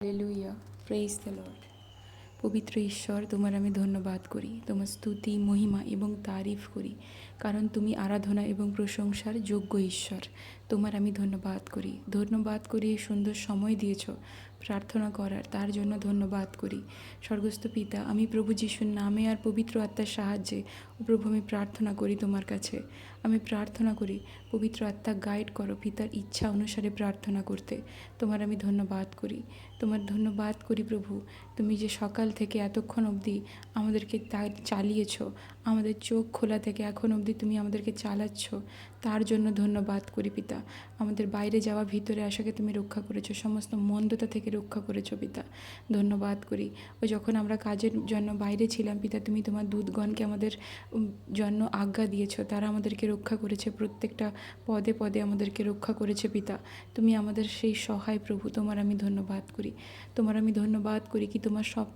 Hallelujah praise the Lord পবিত্র ঈশ্বর, তোমার আমি ধন্যবাদ করি, তোমার স্তুতি, মহিমা এবং তারিফ করি, কারণ তুমি আরাধনা এবং প্রশংসার যোগ্য ঈশ্বর। তোমার আমি ধন্যবাদ করি। ধন্যবাদ করি সুন্দর সময় দিয়েছ। প্রার্থনা করার, তার জন্য ধন্যবাদ করি। স্বর্গস্থ পিতা, আমি প্রভু যিশুর নামে আর পবিত্র আত্মার সাহায্যে ও প্রভু আমি প্রার্থনা করি তোমার কাছে। আমি প্রার্থনা করি, পবিত্র আত্মা গাইড করো পিতার ইচ্ছা অনুসারে প্রার্থনা করতে। তোমার আমি ধন্যবাদ করি। তোমার ধন্যবাদ করি প্রভু, তুমি যে সকাল থেকে এতক্ষণ অবধি আমাদেরকে তা চালিয়েছ আমাদের চোখ খোলা থেকে এখন অবধি তুমি আমাদেরকে চালাচ্ছ, তার জন্য ধন্যবাদ করি পিতা। আমাদের বাইরে যাওয়া, ভিতরে আসাকে তুমি রক্ষা করেছ, সমস্ত মন্দতা থেকে রক্ষা করেছ পিতা। ধন্যবাদ করি। ও যখন আমরা কাজের জন্য বাইরে ছিলাম পিতা, তুমি তোমার দুধগণকে আমাদের জন্য আজ্ঞা দিয়েছ, তারা আমাদেরকে রক্ষা করেছে, প্রত্যেকটা পদে পদে আমাদেরকে রক্ষা করেছে পিতা। তুমি আমাদের সেই সহায় প্রভু, তোমার আমি ধন্যবাদ করি। তোমার আমি ধন্যবাদ করি কি তোমার সব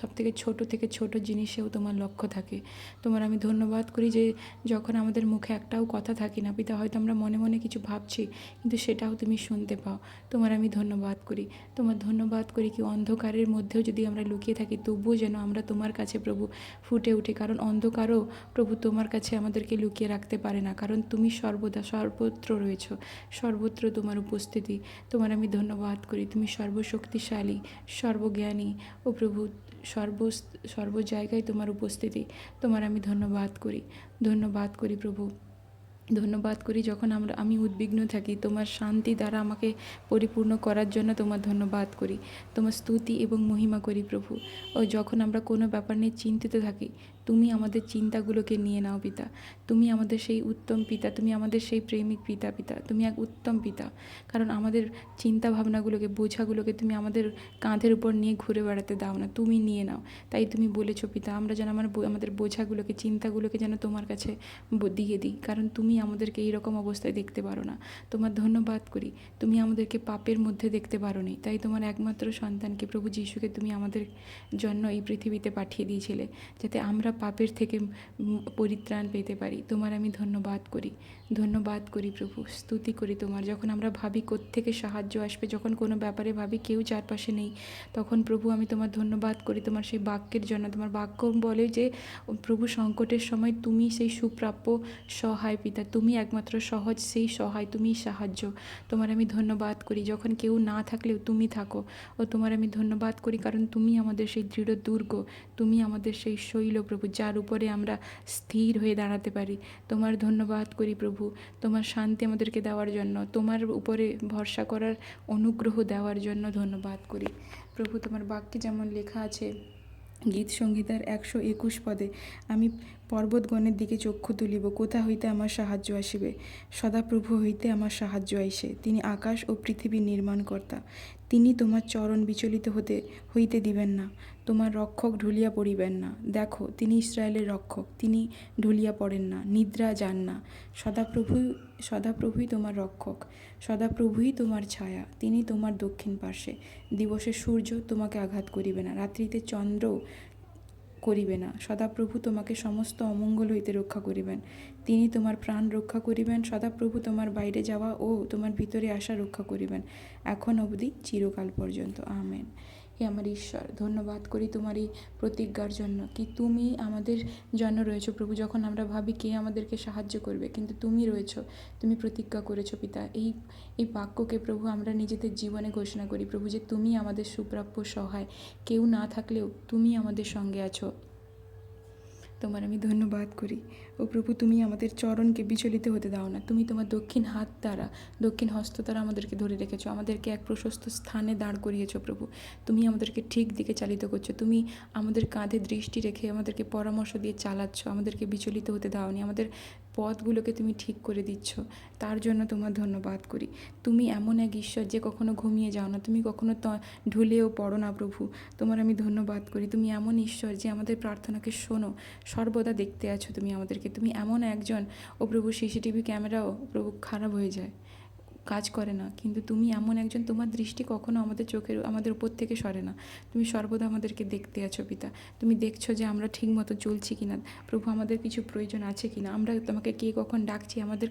সব থেকে ছোটো থেকে ছোট জিনিসেও তোমার লক্ষ্য থাকে। তোমার আমি ধন্যবাদ করি যে যখন আমাদের মুখে একটাও কথা থাকে না, পিতা হয়তো আমরা মনে মনে কিছু ভাবছি, কিন্তু সেটাও তুমি শুনতে পাও। তোমার আমি ধন্যবাদ করি। তোমার ধন্যবাদ করি কি অন্ধকারের মধ্যেও যদি আমরা লুকিয়ে থাকি, তবুও যেন আমরা তোমার কাছে প্রভু ফুটে উঠি, কারণ অন্ধকারও প্রভু তোমার কাছে আমাদেরকে লুকিয়ে রাখতে পারে না, কারণ তুমি সর্বদা সর্বত্র রয়েছ, সর্বত্র তোমার উপস্থিতি। তোমার আমি ধন্যবাদ করি। তুমি সর্বশক্তিশালী, সর্বজ্ঞানী ও প্রভু সর্ব সর্ব জায়গায় তোমার উপস্থিতি। তোমার আমি ধন্যবাদ করি। ধন্যবাদ করি প্রভু। ধন্যবাদ করি যখন আমরা, আমি উদ্বিগ্ন থাকি। তোমার শান্তি দ্বারা আমাকে পরিপূর্ণ করার জন্য তোমার ধন্যবাদ করি। তোমার স্তুতি এবং মহিমা করি প্রভু। ও যখন আমরা কোনো ব্যাপার নিয়ে চিন্তিত থাকি, তুমি আমাদের চিন্তাগুলোকে নিয়ে নাও পিতা। তুমি আমাদের সেই উত্তম পিতা, তুমি আমাদের সেই প্রেমিক পিতা পিতা। তুমি এক উত্তম পিতা। কারণ আমাদের চিন্তা ভাবনাগুলোকে বোঝাগুলোকে তুমি আমাদের কাঁধের উপর নিয়ে ঘুরে বেড়াতে দাও না, তুমি নিয়ে নাও। তাই তুমি বলেছ পিতা, আমরা যেন আমার আমাদের বোঝাগুলোকে, চিন্তাগুলোকে যেন তোমার কাছে দিয়ে দিই। কারণ তুমি আমাদেরকে এইরকম অবস্থায় দেখতে পারো না। তোমার ধন্যবাদ করি। তুমি আমাদেরকে পাপের মধ্যে দেখতে পারো নি। তাই তোমার একমাত্র সন্তানকে প্রভু যিশুকে তুমি আমাদের জন্য এই পৃথিবীতে পাঠিয়ে দিয়েছিলে, যাতে আমরা পাপের থেকে পরিত্রাণ পেতে পারি। তোমার আমি ধন্যবাদ করি। ধন্যবাদ করি প্রভু। স্তুতি করি তোমার। যখন আমরা ভাবি থেকে সাহায্য আসবে, যখন কোনো ব্যাপারে ভাবি কেউ চারপাশে নেই, তখন প্রভু আমি তোমার ধন্যবাদ করি। তোমার সেই বাক্যের জন্য, তোমার বাক্য বলে যে, প্রভু সংকটের সময় তুমি সেই সুপ্রাপ্য সহায় পিতা তুমি একমাত্র সহজ, সেই সহায় তুমি সাহায্য। তোমার আমি ধন্যবাদ করি। যখন কেউ না থাকলেও তুমি থাকো। ও তোমার আমি ধন্যবাদ করি কারণ তুমি আমাদের সেই দৃঢ় দুর্গ, তুমি আমাদের সেই শৈল প্রভু যার উপরে আমরা স্থির হয়ে দাঁড়াতে পারি। তোমার ধন্যবাদ করি প্রভু। তোমার শান্তি আমাদেরকে দেওয়ার জন্য, তোমার উপরে ভরসা করার অনুগ্রহ দেওয়ার জন্য ধন্যবাদ করি। প্রভু, তোমার বাক্যে যেমন লেখা আছে, গীত সঙ্গীতার একশো একুশ পদে, আমি পর্বতগণের দিকে চক্ষু তুলিব, কোথা হইতে আমার সাহায্য আসিবে? সদাপ্রভু হইতে আমার সাহায্য আইসে, তিনি আকাশ ও পৃথিবীর নির্মাণকর্তা। তিনি তোমার চরণ বিচলিত হতে, হইতে দিবেন না, তোমার রক্ষক ঢুলিয়া পড়িবেন না। দেখো, তিনি ইসরায়েলের রক্ষক, তিনি ঢুলিয়া পড়েন না, নিদ্রা যান না। সদাপ্রভু, সদাপ্রভুই তোমার রক্ষক, সদাপ্রভুই তোমার ছায়া, তিনি তোমার দক্ষিণ পার্শ্বে। দিবসে সূর্য তোমাকে আঘাত করিবে না, রাত্রিতে চন্দ্র করিবে না। সদাপ্রভু তোমাকে সমস্ত অমঙ্গল হইতে রক্ষা করিবেন। তিনি তোমার প্রাণ রক্ষা করিবেন, সদাপ্রভু তোমার বাইরে যাওয়া ও তোমার ভিতরে আসা রক্ষা করিবেন। এখন অবধি চিরকাল পর্যন্ত। আমেন। হে আমার ঈশ্বর, ধন্যবাদ করি তোমার এই প্রতিজ্ঞার জন্য কি তুমি আমাদের জন্য রয়েছো প্রভু, যখন আমরা ভাবি কে আমাদেরকে সাহায্য করবে, কিন্তু তুমি রয়েছো, তুমি প্রতিজ্ঞা করেছ পিতা। এই এই বাক্যকে প্রভু আমরা নিজেদের জীবনে ঘোষণা করি প্রভু যে তুমি আমাদের সুপ্রাপ্য সহায়, কেউ না থাকলেও তুমি আমাদের সঙ্গে আছো। তোমার আমি ধন্যবাদ করি। ও প্রভু, তুমি আমাদের চরণকে বিচলিত হতে দাও না। তুমি তোমার দক্ষিণ হাত দ্বারা, দক্ষিণ হস্ত দ্বারা আমাদেরকে ধরে রেখেছো। আমাদেরকে এক প্রশস্ত স্থানে দাঁড় করিয়েছ প্রভু। তুমি আমাদেরকে ঠিক দিকে চালিত করছ। তুমি আমাদের কাঁধে দৃষ্টি রেখে আমাদেরকে পরামর্শ দিয়ে চালাচ্ছ। আমাদেরকে বিচলিত হতে দাওনি। আমাদের পথগুলোকে তুমি ঠিক করে দিচ্ছ। তার জন্য তোমার ধন্যবাদ করি। তুমি এমন এক ঈশ্বর যে কখনো ঘুমিয়ে যাও না। তুমি কখনো ঢুলেও পড়ো না প্রভু। তোমার আমি ধন্যবাদ করি। তুমি এমন ঈশ্বর যে আমাদের প্রার্থনাকে শোনো। সর্বদা দেখতে আছো তুমি আমাদেরকে। তুমি এমন একজন। ও প্রভু, সিসিটিভি ক্যামেরাও প্রভু খারাপ হয়ে যায়। কাজ করে না, কিন্তু তুমি এমন একজন, তোমার দৃষ্টি কখনো আমাদের চোখের, আমাদের উপর থেকে সরে না। তুমি সর্বদা আমাদেরকে দেখতে আছো পিতা। তুমি দেখছ যে আমরা ঠিক মতো চলছি কি না প্রভু আমাদের কিছু প্রয়োজন আছে কি না আমরা তোমাকে কে কখন ডাকছি, আমাদের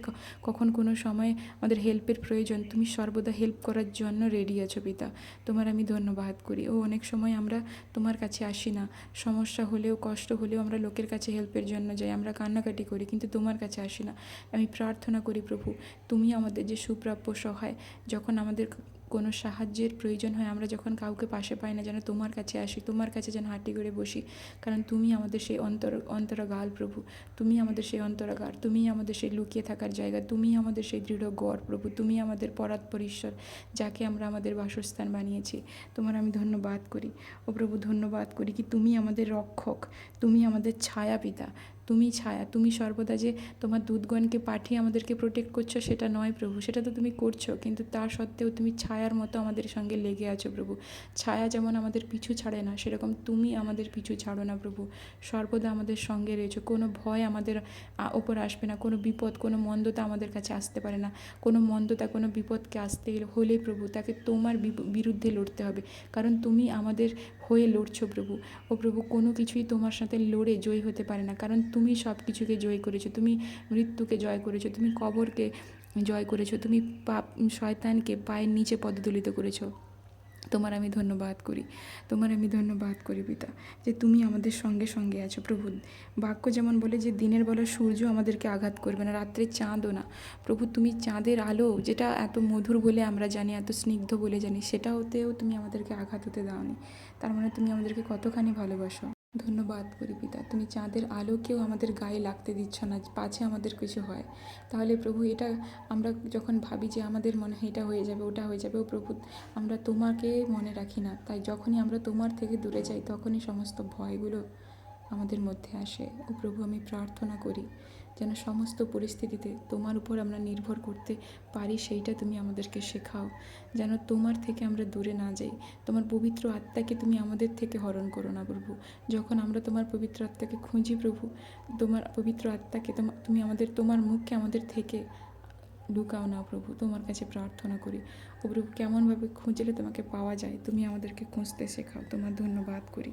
কখন কোনো সময়ে আমাদের হেল্পের প্রয়োজন, তুমি সর্বদা হেল্প করার জন্য রেডি আছো পিতা। তোমার আমি ধন্যবাদ করি। ও, অনেক সময় আমরা তোমার কাছে আসি না। সমস্যা হলেও, কষ্ট হলেও আমরা লোকের কাছে হেল্পের জন্য যাই, আমরা কান্নাকাটি করি, কিন্তু তোমার কাছে আসি না। আমি প্রার্থনা করি প্রভু, তুমি আমাদের যে সুপ্রাপ্য সহায় যখন আমাদের কোনো সাহায্যের প্রয়োজন হয়, আমরা যখন কাউকে পাশে পাই না, যেন তোমার কাছে আসি, তোমার কাছে যেন হাঁটি করে বসি। কারণ তুমি আমাদের সেই অন্তর, অন্তরাগাল প্রভু। তুমি আমাদের সেই অন্তরাগার। তুমি আমাদের সেই লুকিয়ে থাকার জায়গা। তুমি আমাদের সেই দৃঢ় গড় প্রভু। তুমি আমাদের পরাৎপর ঈশ্বর যাকে আমরা আমাদের বাসস্থান বানিয়েছি। তোমার আমি ধন্যবাদ করি। ও প্রভু, ধন্যবাদ করি কি তুমি আমাদের রক্ষক। তুমি আমাদের ছায়া পিতা তুমি ছায়া, তুমি সর্বদা যে তোমার দুধগণকে পাঠিয়ে আমাদেরকে প্রোটেক্ট করছ, সেটা নয় প্রভু, সেটা তো তুমি করছ, কিন্তু তা সত্ত্বেও তুমি ছায়ার মতো আমাদের সঙ্গে লেগে আছো প্রভু। ছায়া যেমন আমাদের পিছু ছাড়ে না, সেরকম তুমি আমাদের পিছু ছাড়ো না প্রভু। সর্বদা আমাদের সঙ্গে রয়েছো, কোনো ভয় আমাদের ওপর আসবে না, কোনো বিপদ, কোনো মন্দতা আমাদের কাছে আসতে পারে না। কোনো মন্দতা, কোনো বিপদকে আসতে হলে প্রভু, তাকে তোমার বিরুদ্ধে লড়তে হবে। কারণ তুমি আমাদের হয়ে লড়ছো প্রভু। ও প্রভু, কোনো কিছুই তোমার সাথে লড়ে জয় হতে পারে না। কারণ তুমি সব কিছুকে জয় করেছ, তুমি মৃত্যুকে জয় করেছ, তুমি কবরকে জয় করেছ, তুমি পাপ, শয়তানকে পায়ের নিচে পদদলিত করেছ। তোমার আমি ধন্যবাদ করি। তোমার আমি ধন্যবাদ করি পিতা, যে তুমি আমাদের সঙ্গে সঙ্গে আছো প্রভু। বাক্য যেমন বলে যে দিনের বেলা সূর্য আমাদেরকে আঘাত করবে না, রাত্রে চাঁদও না। প্রভু, তুমি চাঁদের আলো, যেটা এত মধুর বলে আমরা জানি, এত স্নিগ্ধ বলে জানি সেটা হতেও তুমি আমাদেরকে আঘাত হতে দাওনি। তার মানে তুমি আমাদেরকে কতখানি ভালোবাসো। ধন্যবাদ করি পিতা তুমি চাঁদের আলোকেও আমাদের গায়ে লাগতে দিচ্ছ না, পাছে আমাদের কিছু হয়। তাহলে প্রভু, এটা আমরা যখন ভাবি যে আমাদের মনে হয় এটা হয়ে যাবে, ওটা হয়ে যাবে, ও প্রভু, আমরা তোমাকে মনে রাখি না। তাই যখনই আমরা তোমার থেকে দূরে যাই, তখনই সমস্ত ভয়গুলো আমাদের মধ্যে আসে ও প্রভু আমি প্রার্থনা করি যেন সমস্ত পরিস্থিতিতে তোমার উপর আমরা নির্ভর করতে পারি সেইটা তুমি আমাদেরকে শেখাও। যেন তোমার থেকে আমরা দূরে না যাই। তোমার পবিত্র আত্মাকে তুমি আমাদের থেকে হরণ করো না প্রভু। যখন আমরা তোমার পবিত্র আত্মাকে খুঁজি প্রভু, তোমার পবিত্র আত্মাকে তোমা- আমাদের, তোমার মুখকে আমাদের থেকে লুকাও না প্রভু, তোমার কাছে প্রার্থনা করি। ও প্রভু, কেমনভাবে খুঁজলে তোমাকে পাওয়া যায়, তুমি আমাদেরকে খুঁজতে শেখাও, তোমার ধন্যবাদ করি।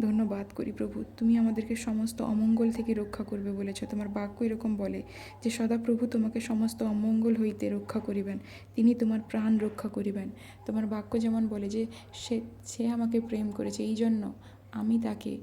ধন্যবাদ করি প্রভু, তুমি আমাদেরকে সমস্ত অমঙ্গল থেকে রক্ষা করবে বলেছ। তোমার বাক্য এরকম বলে যে সদা প্রভু তোমাকে সমস্ত অমঙ্গল হইতে রক্ষা করিবেন, তিনি তোমার প্রাণ রক্ষা করিবেন। তোমার বাক্য যেমন বলে যে, সে সে আমাকে প্রেম করেছে এই জন্য আমি তাকে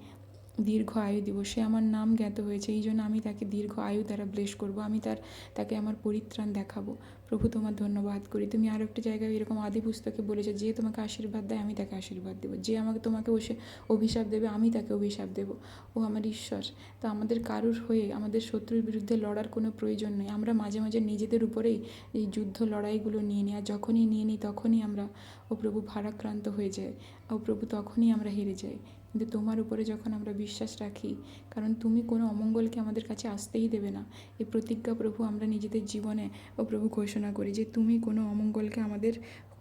দীর্ঘ আয়ু দিব। সে আমার নাম জ্ঞাত হয়েছে, এই জন্য আমি তাকে দীর্ঘ আয়ু দ্বারা ব্লেস করব। আমি তার, তাকে আমার পরিত্রাণ দেখাবো। প্রভু, তোমার ধন্যবাদ করি। তুমি আরও একটা জায়গায় এরকম আদি পুস্তকে বলেছ, যে তোমাকে আশীর্বাদ দেয়, আমি তাকে আশীর্বাদ দেবো। যে আমাকে, তোমাকে ওসে অভিশাপ দেবে, আমি তাকে অভিশাপ দেবো। ও আমার ঈশ্বর, তো আমাদের কারুর হয়ে, আমাদের শত্রুর বিরুদ্ধে লড়ার কোনো প্রয়োজন নেই। আমরা মাঝে মাঝে নিজেদের উপরেই এই যুদ্ধ লড়াইগুলো নিয়ে নিই, আর যখনই নিয়ে নিই, তখনই আমরা, ও প্রভু ভারাক্রান্ত হয়ে যায় ও প্রভু তখনই আমরা হেরে যাই। কিন্তু তোমার উপরে যখন আমরা বিশ্বাস রাখি, কারণ তুমি কোনো অমঙ্গলকে আমাদের কাছে আসতেই দেবে না। এই প্রতিজ্ঞা প্রভু আমরা নিজেদের জীবনে ও প্রভু ঘোষণা করি যে তুমি কোনো অমঙ্গলকে আমাদের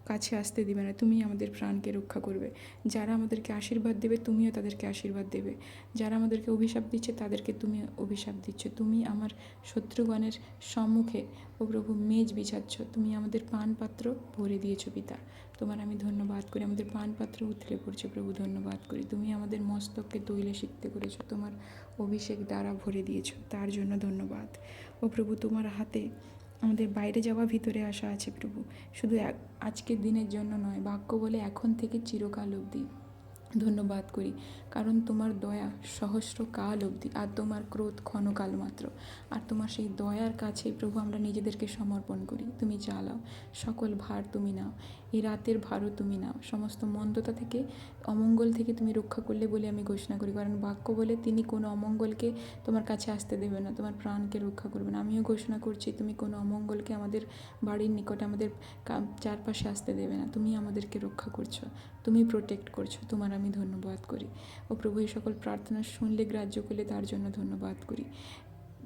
কাছে আসতে দিবে না তুমি আমাদের প্রাণকে রক্ষা করবে। যারা আমাদেরকে আশীর্বাদ দেবে, তুমিও তাদেরকে আশীর্বাদ দেবে। যারা আমাদেরকে অভিশাপ দিচ্ছে, তাদেরকে তুমি অভিশাপ দিচ্ছ। তুমি আমার শত্রুগণের সম্মুখে, ও প্রভু, মেজ বিছাচ্ছ। তুমি আমাদের পানপাত্র ভরে দিয়েছ, পিতা। তোমার আমি ধন্যবাদ করি। আমাদের পানপাত্র উথলে পড়ছে, প্রভু, ধন্যবাদ করি। তুমি আমাদের মস্তককে তৈলে শিখতে করেছ। তোমার অভিষেক দ্বারা ভরে দিয়েছ। তার জন্য ধন্যবাদ। ও প্রভু, তোমার হাতে আমাদের বাইরে যাওয়া, ভিতরে আসা আছে প্রভু। শুধু আজকের দিনের জন্য নয় বাক্য বলে এখন থেকে চিরকাল অবধি। ধন্যবাদ করি। কারণ তোমার দয়া সহস্র কাল অবধি, আর তোমার ক্রোধ ক্ষণকাল মাত্র। আর তোমার সেই দয়ার কাছে প্রভু আমরা নিজেদেরকে সমর্পণ করি। তুমি চালাও সকল ভার তুমি নাও, এই রাতের ভারও তুমি নাও। সমস্ত মন্দতা থেকে, অমঙ্গল থেকে তুমি রক্ষা করলে বলে আমি ঘোষণা করি। কারণ বাক্য বলে তিনি কোনো অমঙ্গলকে তোমার কাছে আসতে দেবে না, তোমার প্রাণকে রক্ষা করবে না। আমিও ঘোষণা করছি, তুমি কোনো অমঙ্গলকে আমাদের বাড়ির নিকটে আমাদের চারপাশে আসতে দেবে না। তুমি আমাদেরকে রক্ষা করছ, তুমি প্রোটেক্ট করছ, তোমার আমি ধন্যবাদ করি। ও প্রভু, এই সকল প্রার্থনা শুনলে গ্রাহ্য করলে তার জন্য ধন্যবাদ করি।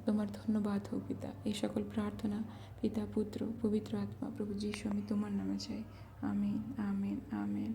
তোমার ধন্যবাদ হোক পিতা। এই সকল প্রার্থনা পিতা, পুত্র, পবিত্র আত্মা, প্রভু যিশু, আমি তোমার নামে চাই। আমিন আমিন আমিন।